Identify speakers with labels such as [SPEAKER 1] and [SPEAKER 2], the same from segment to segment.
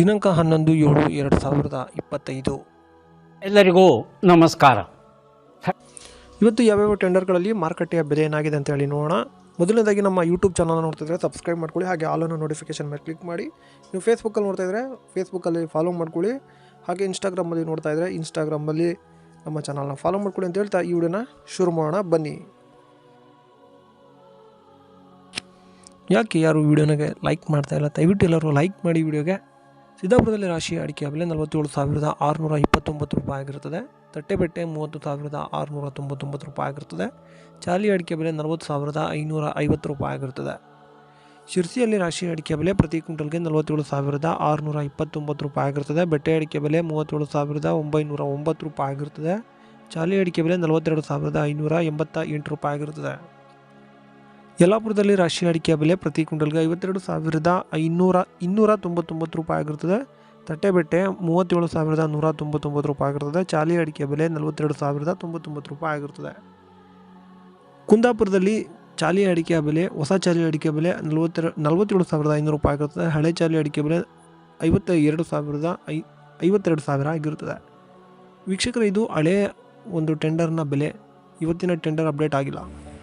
[SPEAKER 1] ದಿನಾಂಕ ಹನ್ನೊಂದು ಏಳು ಎರಡು ಸಾವಿರದ ಇಪ್ಪತ್ತೈದು.
[SPEAKER 2] ಎಲ್ಲರಿಗೂ ನಮಸ್ಕಾರ.
[SPEAKER 1] ಇವತ್ತು ಯಾವ್ಯಾವ ಟೆಂಡರ್ಗಳಲ್ಲಿ ಮಾರುಕಟ್ಟೆಯ ಬೆಲೆ ಏನಾಗಿದೆ ಅಂತ ಹೇಳಿ ನೋಡೋಣ. ಮೊದಲನೇದಾಗಿ ನಮ್ಮ ಯೂಟ್ಯೂಬ್ ಚಾನಲ್ ನೋಡ್ತಿದ್ರೆ ಸಬ್ಸ್ಕ್ರೈಬ್ ಮಾಡ್ಕೊಳ್ಳಿ ಹಾಗೆ ಆಲನ್ನು ನೋಟಿಫಿಕೇಶನ್ ಮೇಲೆ ಕ್ಲಿಕ್ ಮಾಡಿ. ನೀವು ಫೇಸ್ಬುಕ್ಕಲ್ಲಿ ನೋಡ್ತಾ ಇದ್ರೆ ಫೇಸ್ಬುಕ್ಕಲ್ಲಿ ಫಾಲೋ ಮಾಡ್ಕೊಳ್ಳಿ ಹಾಗೆ ಇನ್ಸ್ಟಾಗ್ರಾಮಲ್ಲಿ ನೋಡ್ತಾ ಇದ್ರೆ ಇನ್ಸ್ಟಾಗ್ರಾಮಲ್ಲಿ ನಮ್ಮ ಚಾನಲ್ನ ಫಾಲೋ ಮಾಡ್ಕೊಳ್ಳಿ ಅಂತ ಹೇಳ್ತಾ ಈ ವಿಡಿಯೋನ ಶುರು ಮಾಡೋಣ ಬನ್ನಿ. ಯಾಕೆ ಯಾರು ವಿಡಿಯೋನಾಗೆ ಲೈಕ್ ಮಾಡ್ತಾ ಇಲ್ಲ? ದಯವಿಟ್ಟು ಎಲ್ಲರೂ ಲೈಕ್ ಮಾಡಿ ವಿಡಿಯೋಗೆ. ಸಿದ್ದಾಪುರದಲ್ಲಿ ರಾಶಿ ಅಡಿಕೆ ಬೆಲೆ ನಲವತ್ತೇಳು ಸಾವಿರದ ಆರುನೂರ ಇಪ್ಪತ್ತೊಂಬತ್ತು ರೂಪಾಯಿ ಆಗಿರುತ್ತದೆ. ತಟ್ಟೆಬೆಟ್ಟೆ ಮೂವತ್ತು ಸಾವಿರದ ಆರುನೂರ ತೊಂಬತ್ತೊಂಬತ್ತು ರೂಪಾಯಿ ಆಗಿರುತ್ತದೆ. ಚಾಲಿ ಅಡಿಕೆ ಬೆಲೆ ನಲವತ್ತು ಸಾವಿರದ ಐನೂರ ಐವತ್ತು ರೂಪಾಯಿ ಆಗಿರುತ್ತದೆ. ಶಿರ್ಸಿಯಲ್ಲಿ ರಾಶಿ ಅಡಿಕೆ ಬೆಲೆ ಪ್ರತಿ ಕ್ವಿಂಟಲ್ಗೆ ನಲವತ್ತೇಳು ಸಾವಿರದ ಆರುನೂರ ಇಪ್ಪತ್ತೊಂಬತ್ತು ರೂಪಾಯಿ ಆಗಿರುತ್ತದೆ. ಬೆಟ್ಟೆ ಅಡಿಕೆ ಬೆಲೆ ಮೂವತ್ತೇಳು ಸಾವಿರದ ಒಂಬೈನೂರ ಒಂಬತ್ತು ರೂಪಾಯಿ ಆಗಿರುತ್ತದೆ. ಚಾಲಿ ಅಡಿಕೆ ಬೆಲೆ ನಲವತ್ತೆರಡು ಸಾವಿರದ ಐನೂರ ಎಂಬತ್ತ ಎಂಟು ರೂಪಾಯಿ ಆಗಿರುತ್ತದೆ. ಯಲ್ಲಾಪುರದಲ್ಲಿ ರಾಶಿ ಅಡಿಕೆ ಬೆಲೆ ಪ್ರತಿ ಕ್ವಿಂಟಲ್ಗೆ ಐವತ್ತೆರಡು ಸಾವಿರದ ಐನೂರ, ಇನ್ನೂರ ತೊಂಬತ್ತೊಂಬತ್ತು ರೂಪಾಯಿ ಆಗಿರುತ್ತದೆ ತಟ್ಟೆಬೆಟ್ಟೆ ಮೂವತ್ತೇಳು ಸಾವಿರದ ನೂರ ತೊಂಬತ್ತೊಂಬತ್ತು ರೂಪಾಯಿ ಆಗಿರ್ತದೆ. ಚಾಲಿ ಅಡಿಕೆ ಬೆಲೆ ನಲವತ್ತೆರಡು ಸಾವಿರದ ತೊಂಬತ್ತೊಂಬತ್ತು ರೂಪಾಯಿ ಆಗಿರ್ತದೆ. ಕುಂದಾಪುರದಲ್ಲಿ ಚಾಲಿ ಅಡಿಕೆ ಬೆಲೆ, ಹೊಸ ಚಾಲಿ ಅಡಿಕೆ ಬೆಲೆ ನಲವತ್ತೆರಡು ನಲವತ್ತೇಳು ಸಾವಿರದ ಐನೂರು ರೂಪಾಯಿ ಆಗಿರ್ತದೆ. ಹಳೆ ಚಾಲಿ ಅಡಿಕೆ ಬೆಲೆ ಐವತ್ತ ಎರಡು ಸಾವಿರದ ಐ, ಐವತ್ತೆರಡು ಸಾವಿರ ಆಗಿರುತ್ತದೆ ವೀಕ್ಷಕರು, ಇದು ಹಳೆ ಒಂದು ಟೆಂಡರ್ನ ಬೆಲೆ. ಇವತ್ತಿನ ಟೆಂಡರ್ ಅಪ್ಡೇಟ್ ಆಗಿಲ್ಲ.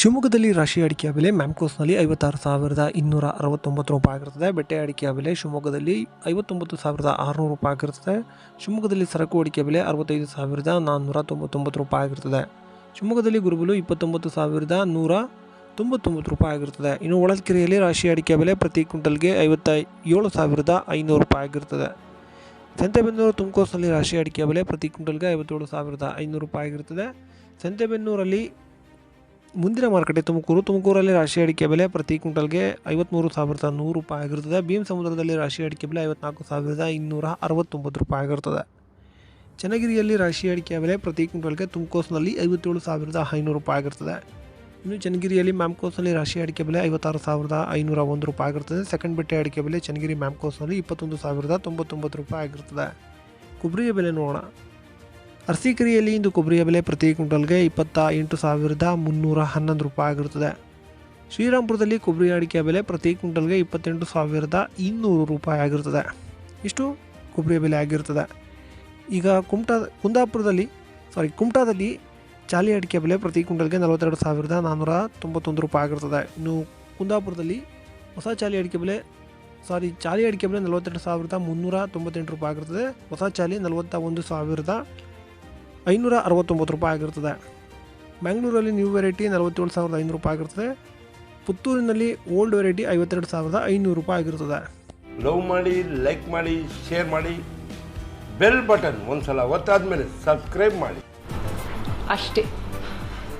[SPEAKER 1] ಶಿವಮೊಗ್ಗದಲ್ಲಿ ರಾಶಿ ಅಡಿಕೆಯ ಬೆಲೆ ಮ್ಯಾಮ್ಕೋಸ್ನಲ್ಲಿ ಐವತ್ತಾರು ಸಾವಿರದ ಇನ್ನೂರ ಅರವತ್ತೊಂಬತ್ತು ರೂಪಾಯಿ ಆಗಿರ್ತದೆ. ಬೆಟ್ಟೆ ಅಡಿಕೆಯ ಬೆಲೆ ಶಿವಮೊಗ್ಗದಲ್ಲಿ ಐವತ್ತೊಂಬತ್ತು ಸಾವಿರದ ಆರುನೂರು ರೂಪಾಯಿ ಆಗಿರುತ್ತದೆ ಶಿವಮೊಗ್ಗದಲ್ಲಿ ಸರಕು ಅಡಿಕೆ ಬೆಲೆ ಅರವತ್ತೈದು ಸಾವಿರದ ನಾನ್ನೂರ ತೊಂಬತ್ತೊಂಬತ್ತು ರೂಪಾಯಿ ಆಗಿರುತ್ತದೆ ಶಿವಮೊಗ್ಗದಲ್ಲಿ ಗುರುಬಲು ಇಪ್ಪತ್ತೊಂಬತ್ತು ಸಾವಿರದ ನೂರ ತೊಂಬತ್ತೊಂಬತ್ತು ರೂಪಾಯಿ ಆಗಿರುತ್ತದೆ ಇನ್ನು ಒಳಕೆರೆಯಲ್ಲಿ ರಾಶಿ ಅಡಿಕೆ ಬೆಲೆ ಪ್ರತಿ ಕ್ವಿಂಟಲ್ಗೆ ಐವತ್ತ ಏಳು ಸಾವಿರದ ಐನೂರು ರೂಪಾಯಿ ಆಗಿರ್ತದೆ. ಸಂತೆಬೆನ್ನೂರು ತುಮಕೋಸ್ನಲ್ಲಿ ರಾಶಿ ಅಡಿಕೆ ಬೆಲೆ ಪ್ರತಿ ಕ್ವಿಂಟಲ್ಗೆ ಐವತ್ತೇಳು ಸಾವಿರದ ಐನೂರು ರೂಪಾಯಿ ಆಗಿರುತ್ತದೆ ಸಂತೆಬೆನ್ನೂರಲ್ಲಿ ಮುಂದಿನ ಮಾರುಕಟ್ಟೆ ತುಮಕೂರು. ತುಮಕೂರಲ್ಲಿ ರಾಶಿ ಅಡಿಕೆ ಬೆಲೆ ಪ್ರತಿ ಕ್ವಿಂಟಲ್ಗೆ ಐವತ್ತ್ಮೂರು ಸಾವಿರದ ನೂರು ರೂಪಾಯಿ ಆಗಿರ್ತದೆ ಭೀಮ್ ಸಮುದ್ರದಲ್ಲಿ ರಾಶಿ ಅಡಿಕೆ ಬೆಲೆ ಐವತ್ನಾಲ್ಕು ಸಾವಿರದ ಇನ್ನೂರ ಅರವತ್ತೊಂಬತ್ತು ರೂಪಾಯಿ ಆಗಿರ್ತದೆ ಚನ್ನಗಿರಿಯಲ್ಲಿ ರಾಶಿ ಅಡಿಕೆ ಬೆಲೆ ಪ್ರತಿ ಕ್ವಿಂಟಲ್ಗೆ ತುಮಕೋಸ್ನಲ್ಲಿ ಐವತ್ತೇಳು ಸಾವಿರದ ಐನೂರು ರೂಪಾಯಿ ಆಗಿರ್ತದೆ ಇನ್ನು ಚನ್ನಗಿರಿಯಲ್ಲಿ ಮ್ಯಾಮ್ಕೋಸ್ನಲ್ಲಿ ರಾಶಿ ಅಡಿಕೆ ಬೆಲೆ ಐವತ್ತಾರು ಸಾವಿರದ ಐನೂರ ಒಂದು ರೂಪಾಯಿ ಆಗಿರ್ತದೆ ಸೆಕೆಂಡ್ ಬೆಟ್ಟೆ ಅಡಿಕೆ ಬೆಲೆ ಚನ್ನಗಿರಿ ಮ್ಯಾಮ್ಕೋಸ್ನಲ್ಲಿ ಇಪ್ಪತ್ತೊಂದು ಸಾವಿರದ ತೊಂಬತ್ತೊಂಬತ್ತು ರೂಪಾಯಿ ಆಗಿರ್ತದೆ ಕೊಬ್ಬರಿಯ ಬೆಲೆ ನೋಡೋಣ. ಅರಸೀಕೆರೆಯಲ್ಲಿ ಇಂದು ಕೊಬ್ಬರಿಯ ಬೆಲೆ ಪ್ರತಿ ಕ್ವಿಂಟಲ್ಗೆ ಇಪ್ಪತ್ತ ಎಂಟು ಸಾವಿರದ ಮುನ್ನೂರ ಹನ್ನೊಂದು ರೂಪಾಯಿ ಆಗಿರುತ್ತದೆ. ಶ್ರೀರಾಮ್ಪುರದಲ್ಲಿ ಕೊಬ್ಬರಿ ಅಡಿಕೆಯ ಬೆಲೆ ಪ್ರತಿ ಕ್ವಿಂಟಲ್ಗೆ ಇಪ್ಪತ್ತೆಂಟು ಸಾವಿರದ ಇನ್ನೂರು ರೂಪಾಯಿ ಆಗಿರುತ್ತದೆ. ಇಷ್ಟು ಕೊಬ್ಬರಿಯ ಬೆಲೆ ಆಗಿರುತ್ತದೆ. ಈಗ ಕುಮಟಾ, ಕುಂದಾಪುರದಲ್ಲಿ ಸಾರಿ ಕುಮಟಾದಲ್ಲಿ ಚಾಲಿ ಅಡಿಕೆ ಬೆಲೆ ಪ್ರತಿ ಕ್ವಿಂಟಲ್ಗೆ ನಲವತ್ತೆರಡು ಸಾವಿರದ ನಾನ್ನೂರ ತೊಂಬತ್ತೊಂದು ರೂಪಾಯಿ ಆಗಿರ್ತದೆ ಇನ್ನು ಕುಂದಾಪುರದಲ್ಲಿ ಹೊಸ ಚಾಲಿ ಅಡಿಕೆ ಬೆಲೆ ಸಾರಿ ಚಾಲಿ ಅಡಿಕೆ ಬೆಲೆ ನಲವತ್ತೆರಡು ಸಾವಿರದ ಮುನ್ನೂರ ತೊಂಬತ್ತೆಂಟು ರೂಪಾಯಿ ಆಗಿರ್ತದೆ ಹೊಸ ಚಾಲಿ ನಲವತ್ತ ಒಂದು ಸಾವಿರದ ಐನೂರ ಅರವತ್ತೊಂಬತ್ತು ರೂಪಾಯಿ ಆಗಿರ್ತದೆ. ಮ್ಯಾಂಗ್ಳೂರಲ್ಲಿ ನ್ಯೂ ವೆರೈಟಿ ನಲವತ್ತೇಳು ಸಾವಿರದ ಐನೂರು ರೂಪಾಯಿ ಆಗಿರ್ತದೆ. ಪುತ್ತೂರಿನಲ್ಲಿ ಓಲ್ಡ್ ವೆರೈಟಿ ಐವತ್ತೆರಡು ಸಾವಿರದ ಐನೂರು ರೂಪಾಯಿ ಆಗಿರ್ತದೆ.
[SPEAKER 3] ಲವ್ ಮಾಡಿ ಲೈಕ್ ಮಾಡಿ ಶೇರ್ ಮಾಡಿ ಬೆಲ್ ಬಟನ್ ಒಂದ್ಸಲ ಒತ್ತಾದ್ಮೇಲೆ ಸಬ್ಸ್ಕ್ರೈಬ್ ಮಾಡಿ.
[SPEAKER 4] ಅಷ್ಟೇ.